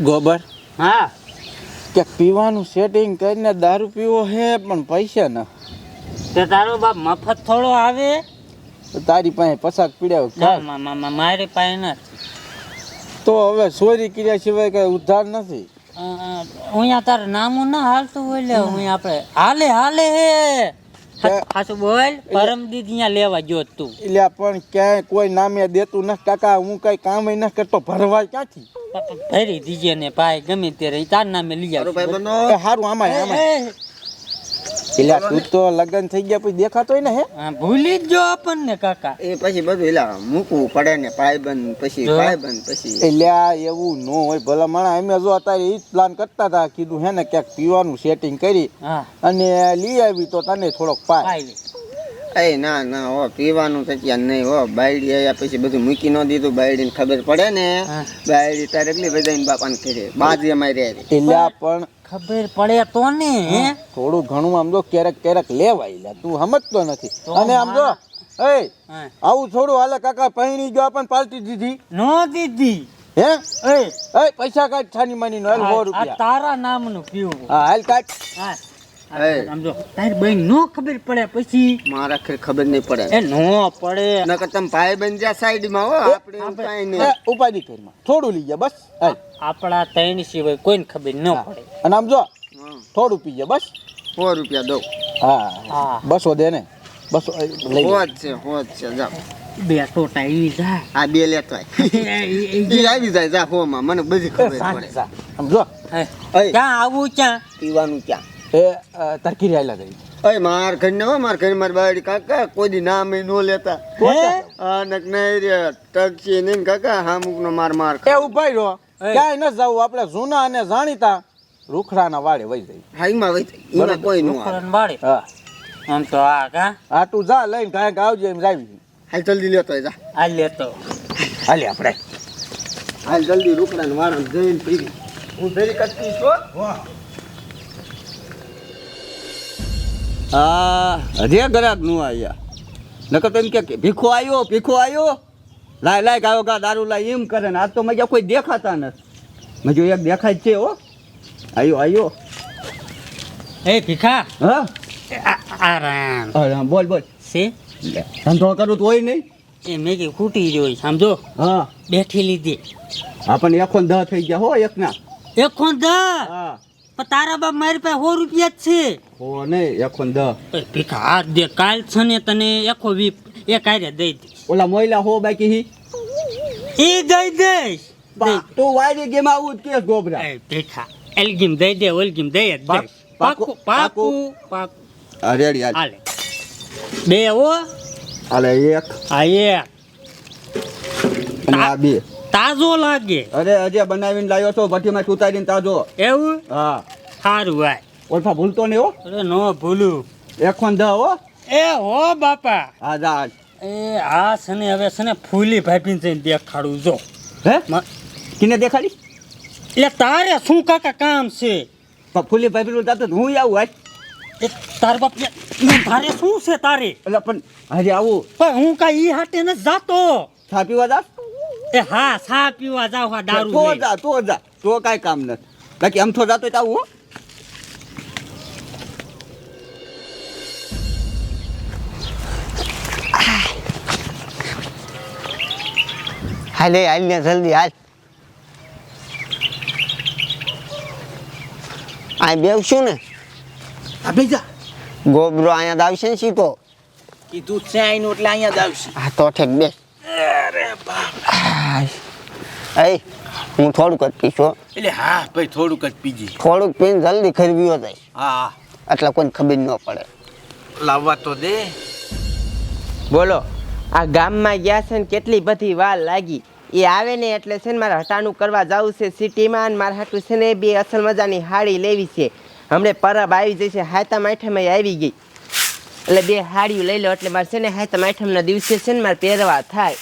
ગોબર? હા. કે પીવાનું સેટિંગ કરીને દારૂ પીવો હે પણ પૈસા ન. તે તારો બાપ મફત થોડો આવે? તારી પાસે પસાક પીડ્યા મારી પાસે નથી. તો હવે ચોરી કર્યા સિવાય કઈ ઉધાર નથી? અહીંયા તારે નામું ના હાલતું હોય લે અહીંયા આપણે. હાલે હાલે હે. કે- બોલ પરમ દીદી અહીંયા લેવા જો તું. એટલે પણ ક્યાંય કોઈ નામે દેતું નથી કાકા હું કઈ કામ ન કરતો ભરવા ક્યાંથી? ભરી દીજે ને ભાઈ ગમે ત્યારે ઈ તાર નામે લઈ આવ હારું આમાં આમાં એટલે તું તો લગન થઈ ગયા પછી દેખાતો ને હે? ભૂલી જ જો આપણને કાકા. એ પછી બધું એલા મૂકવું પડે ને ભાઈબંધ પછી. ભાઈબંધ પછી. એલા એવું ન હોય. ભલા માણા અમે જો અત્યારે એ જ પ્લાન કરતા હતા કીધું હે ને ક્યાંક પીવાનું સેટિંગ કરી અને લઈ આવી તો તને થોડોક પાય. એ ના ના હો પીવાનું થયા નહીં હો બાયડી આયા પછી બધું મૂકી ન દીધું બાયડીને ખબર પડે ને. બાયડી તારે એટલી બધાને બાપાને કરે બાજી અમારી રહે એટલે પણ ખબર પડે તો ને થોડું ઘણું આમ જો ક્યારેક ક્યારેક લેવાય લે તું સમજતો નથી. અને આમ જો એ આવું થોડું હાલે કાકા પહેણી ગયો આપણને પાલટી દીધી. ન દીધી. હે? એ. એ પૈસા કાઢ છાની માની નો હાલ સો રૂપિયા. તારા નામનું પીવું. હા હાલ કાઢ. હા. સમજો તારી બેન નો ખબર પડે પછી. મારા ખરે ખબર નહીં પડે. એ નો પડે. નકર તમે ભાઈબંધ જ્યાં સાઈડમાં હો આપણે ઉપાય નહીં. ઉપાધિ કરીમાં થોડું લઈ જા બસ આપણા ત્રણ સિવાય કોઈને ખબર ન પડે. અને આમ જો. થોડું પીજે બસ. સો રૂપિયા દઉં. હા. હા. બસો દે ને. બસો લઈ જા. છે હોજ છે જાઓ બે ટોટા એવી જાય. આ બે લેતો આવી જાય જા હોમાં. મને બધી ખબર પડે. સમજો હે, ક્યાં આવું ક્યાં? પીવાનું ક્યાં? એ તરકી આયલા ગઈ અય માર ઘર ને હો માર ઘર મારી બાયડી કાકા કોઈ દી નામ ય નો લેતા. હે? આ નક નહીં રે ટકશી નહીં કાકા હામુક નો માર માર એ ઊભા રહો. એ. ક્યાંય ન જાવ આપણે જૂના અને જાણીતા રૂખડાના વાડે વહી જઈ હાઈમાં વઈ જાય. એમાં કોઈ નો ઉખડન હા. આમ તો આ કા? આ તું જા લઈને કાંઈક આવજે એમ જાવી હાલ જલ્દી લેતો જા. હાલ લેતો હાલે આપણે. હાલ જલ્દી રૂકડા ને વાળા જઈને પીવી હું ધરી કરતી છો હા રે ગરાકનું આયા. નકર તો એમ કે ભીખો આવ્યો ભીખો આવ્યો લાય લાય ગાયો ગા દારૂ લાય એમ કરે ને. આજ તો મજા કોઈ દેખાતા નથી. મજો એક દેખાય છે હો. આયો આયો. એ ભીખા? હા? આરામ આ- આ રામ. અરે હા, બોલ બોલ. છે ધંધો કરું તો હોય નહીં. એ મેં કે ખૂટી જોઈ સમજો હા. બેઠી લીધી. આપણને એકો દહ થઈ ગયા હો એક ના એકો દા હા. પણ તારા બાપ મારી પાસે સો રૂપિયા જ છે. એકો ને દહ એ ભીખા હાથ દે કાલ છે ને તને એકો વીપ એ કાર્ય દઈ દે ઓલા મોયલા હો બાકી હી? એ દઈ દઈશ. તો વાયરી ગેમ આવું કે ગોબરા. એ ભીખા એલગીમ દઈ દે ઓલગીમ દઈ જ પાક- દઈશ પાકું- પાકું. પાકું. રેડી હાલે. બે હો. હાલે એક. આ એક. અને આ બે. તાજો લાગે. અરે અજે બનાવીને લાવ્યો છો ભઠ્ઠીમાં ઉતારીને તાજો. એવું? હા. સારું ભાઈ ઓળફા ભૂલતો નહીં હો. અરે નો ભૂલું. એખોન ને હો. એ હો બાપા. હા જા એ આ છે ને હવે છે ને ફૂલી ભાભીને જઈને દેખાડું જો. હે? કિને દેખાડી? એટલે તારે શું કાકા કામ છે? ફૂલી ભાભી નું તો હું આવું આજ એ તાર બાપ તારે શું છે તારે? એટલે પણ હજી આવું. પણ હું કાંઈ ઈ હાટે ન જાતો. ચા પીવા જા એ હા સા પીવા જાવ હા દારૂ તો જા તો જા તો કાઈ કામ નથી. બાકી આમ તો જાતો આવું હો. હાલે હાલ ને જલ્દી હાલ. આ બેવશું ને? આપી જા. ગોબરો અહીંયા દાવશે આવશે ને સીધો. કીધું છે આઈનું એટલે અહીંયા દાવશે હા તો ઠેક બેસ એ હું થોડુંક જ પીશું. એટલે હા ભાઈ થોડુંક જ પીજી. થોડુંક પીને જલ્દી ખરવીઓ જાય હા. એટલે કોઈને ખબર ન પડે. લાવવા તો દે. બોલો આ ગામમાં ગયા છે ને કેટલી બધી વાર લાગી. એ આવે ને એટલે છે ને મારે હટાણું કરવા જવું છે સિટીમાં અને મારે હાટું છે ને બે અસલ મજાની હાડી લેવી છે. હમણે પરબ આવી જશે હાથમ માઠામાં આવી ગઈ. એટલે બે હાડીઓ લઈ લો એટલે મારે છે ને હાથમ માઠમના દિવસે છે ને મારે પહેરવા થાય.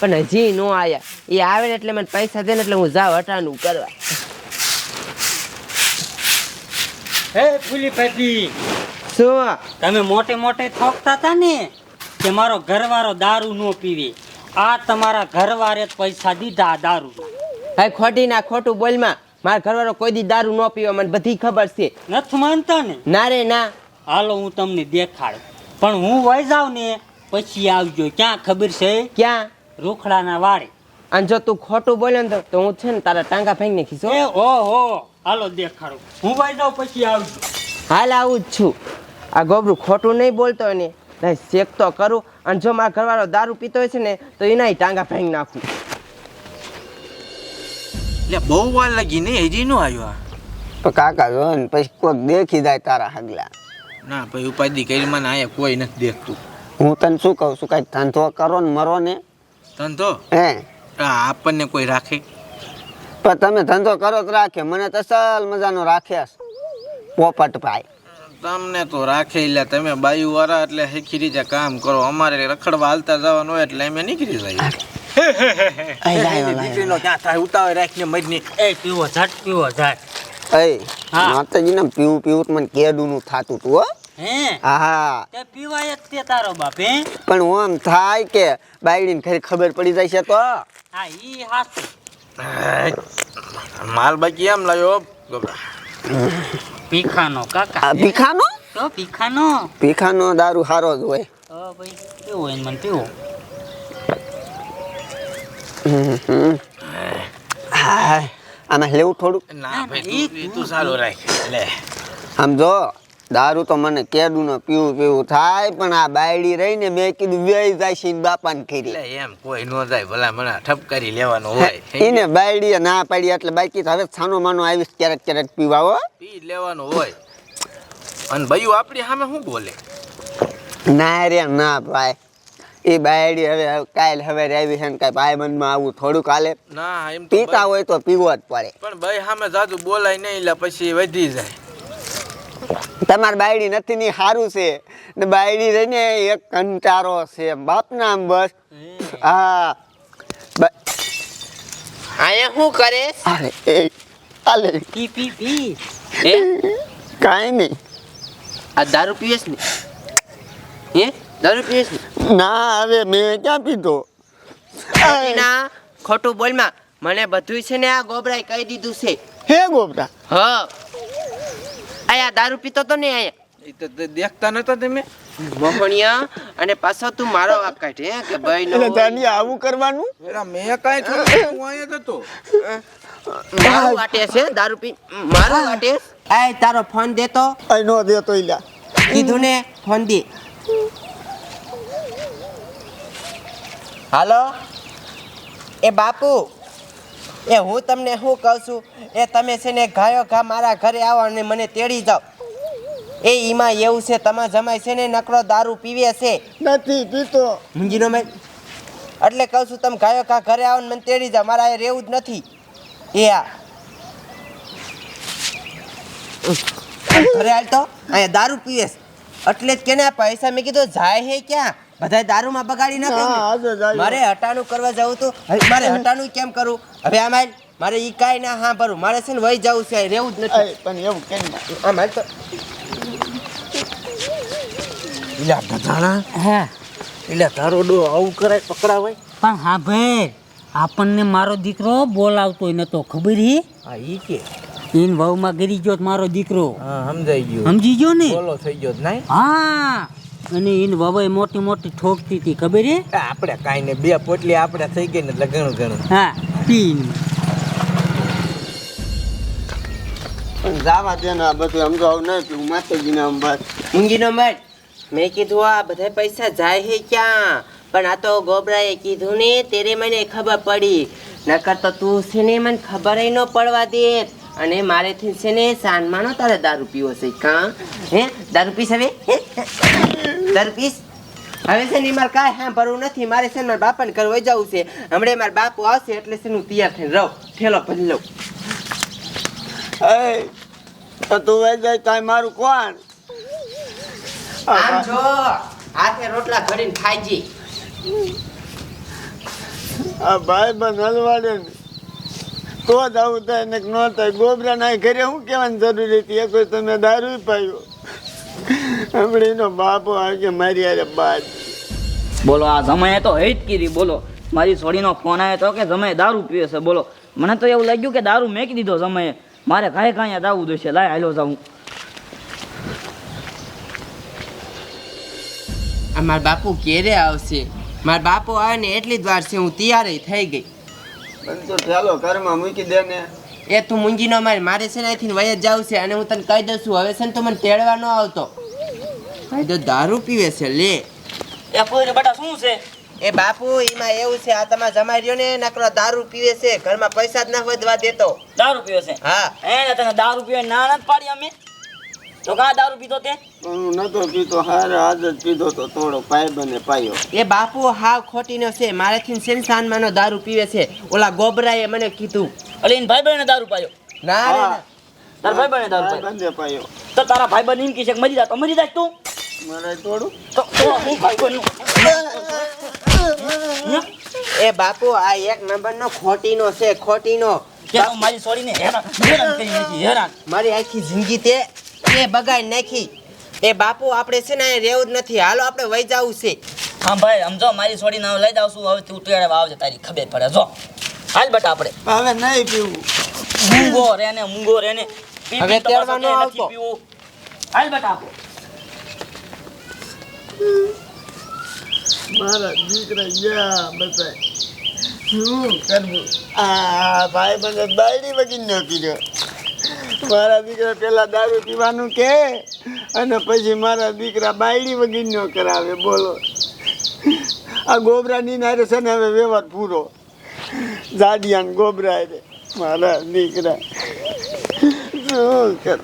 પણ હજી ન આયા. એ આવે ને એટલે મને પૈસા દે ને એટલે હું જાઉં હટાનું કરવા. હે ફૂલી ભાભી શું? તમે મોટે મોટે થોકતા હતા ને કે મારો ઘરવાળો દારૂ ન પીવે. આ તમારા ઘરવાળે જ પૈસા દીધા દારૂ. હા ખોટી ના ખોટું બોલમાં. મારા ઘરવાળો કોઈ દી દારૂ ન પીવો મને બધી ખબર છે. નથી માનતા ને? ના રે ના. હાલો હું તમને દેખાડ. પણ હું વહી જાઉં ને પછી આવજો. ક્યાં ખબર છે? ક્યાં? રોખડાના વાળી. અને જો તું ખોટું બોલ્યો ને તો- તો હું છે ને તારા ટાંગા ફેંક નાખીશ હો. એ હો હાલો દેખાડો. હું ભાઈ જાઉં પછી આવજો. હાલ આવું જ છું. આ ગોબરું ખોટું નહીં બોલતો હોય ને નહીં શેક તો કરું. અને જો મારા ઘરવાળો દારૂ પીતો હોય છે ને તો એના ટાંગા ફેંકી નાખું. એટલે બહુ વાર લાગી નહીં હજી નો આવ્યો આ. તો કાકા જો ને પછી કોઈક દેખી જાય તારા હગલા. ના ભાઈ ઉપાધિ કરી મને અહીંયા કોઈ નથી દેખતું. હું તને શું કહું છું કાંઈ ધંધો કરો ને મરો ને. ધંધો? હે. આપણને કોઈ રાખે? પણ તમે ધંધો કરો તો રાખે. મને તો અસલ મજાનો રાખ્યા પોપટ ભાઈ. તમને તો રાખે એટલે તમે બાયુ વાળા એટલે હેખી રીતે કામ કરો. અમારે રખડવા હાલતા જવાનું હોય એટલે અમે નીકળી જઈએ. દીકરીનો ક્યાં થાય? ઉતાવળ રાખીને મરીને. એ પીવો ઝટ પીવો ઝટ. એ હા. માતાજીને પીવું પીવું મને કેડું નું થાતું તું હો. પણ ઓમ થાય કે બાયડીને ખરી ખબર પડી જાય છે તો? માલ બાકી એમ લાવ્યો પીખાનો કાકા. પીખાનો ભીખાનો? તો પીખાનો પીખાનો દારૂ સારો જ હોય. તો ભાઈ પીવો એને મને પીવો. હમ, હમ. હા, આમાં લેવું થોડુંક. ના ભાઈ તું સારું રાખ લે. આમ જો દારૂ તો મને કેડું ને પીવું પીવું થાય પણ આ બાયડી રહીને મેં કીધું વેઈ જાય છે બાપાને કરી એમ કોઈ નો જાય ભલા મને ઠપકારી લેવાનો હોય. એને બાયડી ના પાડી એટલે બાકી હવે છાનો માનો આવીશ ક્યારેક ક્યારેક પીવા હો. પી લેવાનો હોય. અને બયું આપણી સામે શું બોલે? ના રે ના ભાઈ. એ બાયડી હવે કાલ હવે આવી છે ને કાંઈ ભાઈબંધમાં આવું થોડુંક હાલે. ના એમ પીતા હોય તો પીવો જ પડે. પણ ભાઈ સામે જાજુ બોલાય નહીં એટલે પછી વધી જાય. તમારી બાયડી નથી ની સારું છે. ને બાયડી રહીને એક કંટારો છે. બાપના આમ બસ. હા. અહીંયા શું કરે? અરે એ હાલે. પી પી પી. એ કાઈ નહીં. આ દારૂ પીએસ ને? હે? દારૂ પીએસ ના? હવે મેં ક્યાં પીધો? ના ખોટું બોલમાં. મને બધું છે ને આ ગોબરાએ કહી દીધું છે. હે ગોબરા? હ. આયા દારૂ પીતો તો ને આયા. એ તો દેખતા નતા તમે? મોહણિયા અને પાછો તું મારો વાક કાઢે હે કે ભાઈ નો તાની આવું કરવાનું? એલા મેં કાંઈ થોડું હું અહીંયા જ હતો? વાટે છે દારૂ પી મારું વાટે આય તારો ફોન દેતો નો દેતો ઈલા. કીધું ને ફોન દે. હાલો? એ બાપુ એ હું તમને શું કહું છું? એ તમે છે ને ગાયો ઘા મારા ઘરે આવો અને મને તેડી જાઓ. એ ઈમાં એવું છે તમારા જમાય છે ને નકરો દારૂ પીવે છે. નથી પીતો. મુંજીનો મેં એટલે કહું છું તમે ગાયો ઘા ઘરે આવો ને મને તેડી જાઓ. મારા એ રહેવું જ નથી. એ આ. ઘરે હાલ તો અહીંયા દારૂ પીવે એટલે જ કે ને પૈસા મેં કીધું જાય હે ક્યાં? બધા દારૂમાં બગાડી હા, આજે નાખે મારે હટાનું કરવા જવું તો મારે હટાનું કેમ કરું? હવે આ મારે ઈ કાંઈ ના હા ભરું મારે છે ને વહી જવું છે રહેવું જ નથી. પણ એવું કેમ આ આમ તો ઇલા બધાણા હે. એટલે તારો ડો આવું કરાય પકડાવાય. પણ હા ભાઈ આપણને મારો દીકરો બોલાવતો નતો ખબર હી? હા ઈ કે. ઇન વહુમાં ગરી ગયો મારો દીકરો. હા સમજાઈ ગયો. સમજી ગયો ને? બોલો થઈ ગયો નહીં? હા. અને ઈન વવાય મોટી મોટી ઠોકતી હતી ખબર હે? આપણે કાંઈ ને બે પોટલી આપણે થઈ ગઈ ને એટલે ઘણું ઘણું. હા પીન. પણ જાવા દે ને આ બધું સમજો તો આવું નહીં પીવું માતાજીને બસ મૂંગીનો મેં કીધું આ બધા પૈસા જાય હે ક્યાં? પણ આ તો ગોબરાએ કીધું ને તેરે મને ખબર પડી. નકર તો તું છે ને મને ખબર ન પડવા દે. અને મારેથી છે ને સાનમાનો તારે દારૂ પીવો છે. કાં? હે? દારૂ પીસ હવે? દારૂ પીસ હવે છે ને મારે કાંઈ હા ભરવું નથી. મારે છે ને મારા બાપાને ઘર વહી જવું છે. હમણાં મારા બાપુ આવશે એટલે છે હું તૈયાર થઈને રહું. ઠેલો ભરી લઉં. તો તું વહી જાય તાય મારું કોણ? આમ જો હાથે રોટલા ઘડીને ખાઈ જી. આ ભાઈ બંધ હલવાડે તો જ આવું થાય ને ન થાય. ગોબરા ના ઘરે શું કહેવાની જરૂરી હતી? એક તમે દારૂ પાયો. હમણાં એનો બાપો આગે મારી યારે બાદ બોલો આ જમાએ તો હેત કીધી. બોલો મારી છોડીનો ફોન આવ્યો તો કે જમાએ દારૂ પીવે છે? બોલો મને તો એવું લાગ્યું કે દારૂ મેકી દીધો જમાએ મારે કાંઈ કાંઈ દાવું જોઈશે. લાય હાલો જાઉં. આ મારા બાપુ ક્યારે આવશે. મારા બાપુ આવે ને એટલી જ વાર છે હું તૈયાર થઈ ગઈ. તો ચાલો ઘરમાં મૂકી દે ને. એ તું મૂંગી નો મારે મારે છે ને અહીંથી વય જ જાવ છે અને હું તને કહી દઉં છું હવે છે ને તું મને તેડવા ન આવતો. ભાઈ તો દારૂ પીવે છે લે. એ કોઈ બેટા શું છે? એ બાપુ એમાં એવું છે આ તમારે જમાઈ રહ્યો ને નકરો દારૂ પીવે છે ઘરમાં પૈસા જ ના વધવા દેતો દારૂ પીવે છે? હા. એ તને દારૂ પીવે ના નથી પાડી અમે? તો કા દારૂ પીતો તે? નતો પીતો હારે આદત પીધો તો થોડો પાય બને પાયો. એ બાપુ હાવ ખોટીનો છે. મારેથી સેનસાનમાંનો દારૂ પીવે છે. ઓલા ગોબરાએ મને કીધું. એટલે ભાઈ બહેને દારૂ પાયો? ના રે ના. ભાઈ બહેને દારૂ પાયો? પાયો. તો તારા ભાઈ બહેન એમ કહે છે મરી જા તો મરી જા તું? મારે થોડું. તો તો હું ભાઈ બહેન એ બાપુ આ એક નંબરનો ખોટીનો છે ખોટીનો. મારી છોડીને હેરાન હેરાન કરી નાખી હેરાન. મારી આખી જિંદગી તે તે બગાઈ નાખી. એ બાપુ આપણે છે ને રહેવું જ નથી. હાલો આપણે વહી જવું છે. હા ભાઈ સમજો મારી છોડી નામ લઈ જાવ છું. હવે તું ટેડે આવજે તારી ખબર પડે. જો હાલ બટ આપણે. હવે નહીં પીવું. મૂંગો રે ને મૂંગો રે ને. હવે તેડવા ન આવતો. નથી હાલ બટ આપો મારા દીકરા ગયા બધા શું કરવું? આ ભાઈ મને બાયડી વગી ન પીધો મારા દીકરા પેલા દારૂ પીવાનું કે, અને પછી મારા દીકરા બાયડી વગી નો કરાવે, બોલો. આ ગોબરાની નારે છે ને હવે વ્યવહાર પૂરો. જાડિયાન ગોબરા રે, મારા દીકરા. શું કરું?